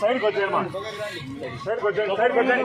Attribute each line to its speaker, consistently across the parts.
Speaker 1: సైడ్కి వచ్చేయమ్మా సైడ్కి వచ్చేయండి సైడ్కి వచ్చేయండి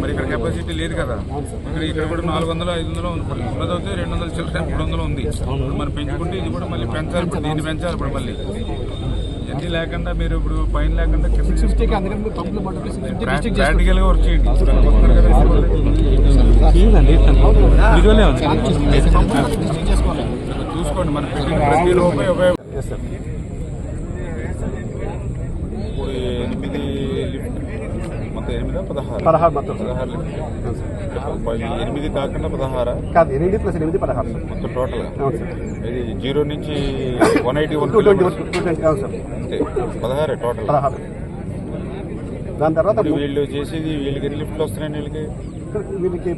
Speaker 2: మరి ఇక్కడ కెపాసిటీ లేదు కదా. ఇక్కడ ఇక్కడ కూడా నాలుగు వందలు ఐదు వందలు ఉంది. ఇప్పుడు రెండు వందల చిల్లర మూడు వందలు ఉంది. మరి మనం పెంచుకుంటే ఇది కూడా మళ్ళీ పెంచాలి ఇప్పుడు దీన్ని పెంచాలి ఇప్పుడు మళ్ళీ. ఇవన్నీ లేకుండా మీరు ఇప్పుడు పైన లేకుండా ప్రాక్టికల్గా వర్క్ చేయండి. చూసుకోండి మన పెట్టిన ప్రతి ఉపయోగ ఇప్పుడు ఎనిమిది లిఫ్ట్ మొత్తం ఎనిమిదా పదహారు?
Speaker 3: పదహారు మొత్తం.
Speaker 2: ఎనిమిది కాకుండా పదహారా?
Speaker 3: కాదు ఎనిమిది ప్లస్ ఎనిమిది పదహారు. సార్
Speaker 2: మొత్తం టోటల్ ఇది జీరో నుంచి one eighty one
Speaker 3: two twenty one two twenty అవును సార్.
Speaker 2: అంతే. పదహారే టోటల్
Speaker 3: పదహారు. దాని తర్వాత
Speaker 2: వీళ్ళు చేసేది వీళ్ళకి లిఫ్ట్లు వస్తున్నాయి వీళ్ళకి
Speaker 3: వీళ్ళకి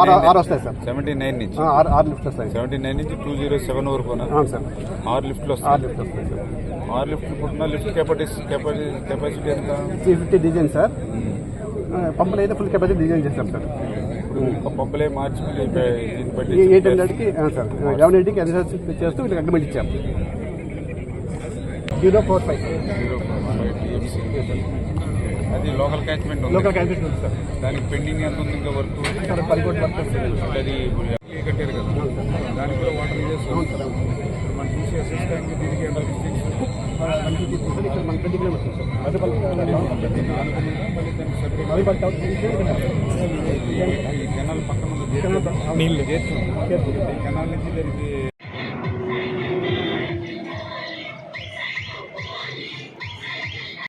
Speaker 3: ఆరు ఆరు వస్తాయి సార్.
Speaker 2: సెవెంటీ నైన్ నుంచి.
Speaker 3: ఆరు ఆరు లిఫ్ట్ వస్తాయి.
Speaker 2: సెవెంటీ నైన్ నుంచి టూ జీరో సెవెన్ వరకు
Speaker 3: సార్.
Speaker 2: ఆరు లిఫ్ట్లు
Speaker 3: ఆరు
Speaker 2: వస్తాయి
Speaker 3: లిఫ్ట్ వస్తాయి సార్.
Speaker 2: ఆరు లిఫ్ట్లు పుట్టిన లిఫ్ట్ కెపాసిటీ కెపాసిటీ కెపాసిటీ ఎంత?
Speaker 3: Three fifty design sir. పంపులు అయితే ఫుల్ కెపాసిటీ డిజైన్ చేస్తాం సార్.
Speaker 2: ఒక పంపులే మార్చి
Speaker 3: ఎయిట్ హండ్రెడ్కి సార్ లెవెన్ ఎయిటీకి ఎన్ఎస్ఎస్ చేస్తూ వీళ్ళకి అగ్రిమెంట్ ఇచ్చాం zero four five.
Speaker 2: Zero five TMC. అది లోకల్ క్యాచ్మెంట్
Speaker 3: లోకల్ క్యాన్సిల్ ఉంది సార్.
Speaker 2: దానికి పెండింగ్ ఎంత ఉంది ఇంకా వర్క్?
Speaker 3: సార్ పది కోట్ల వర్క్.
Speaker 2: అది కట్టారు కదా. దానికి కూడా వాటర్. ఇప్పుడు మనం చూసి అసెస్ ట్యాంక్ దీనికి ఎంత పక్కన కెనాల్ నుంచి దానికి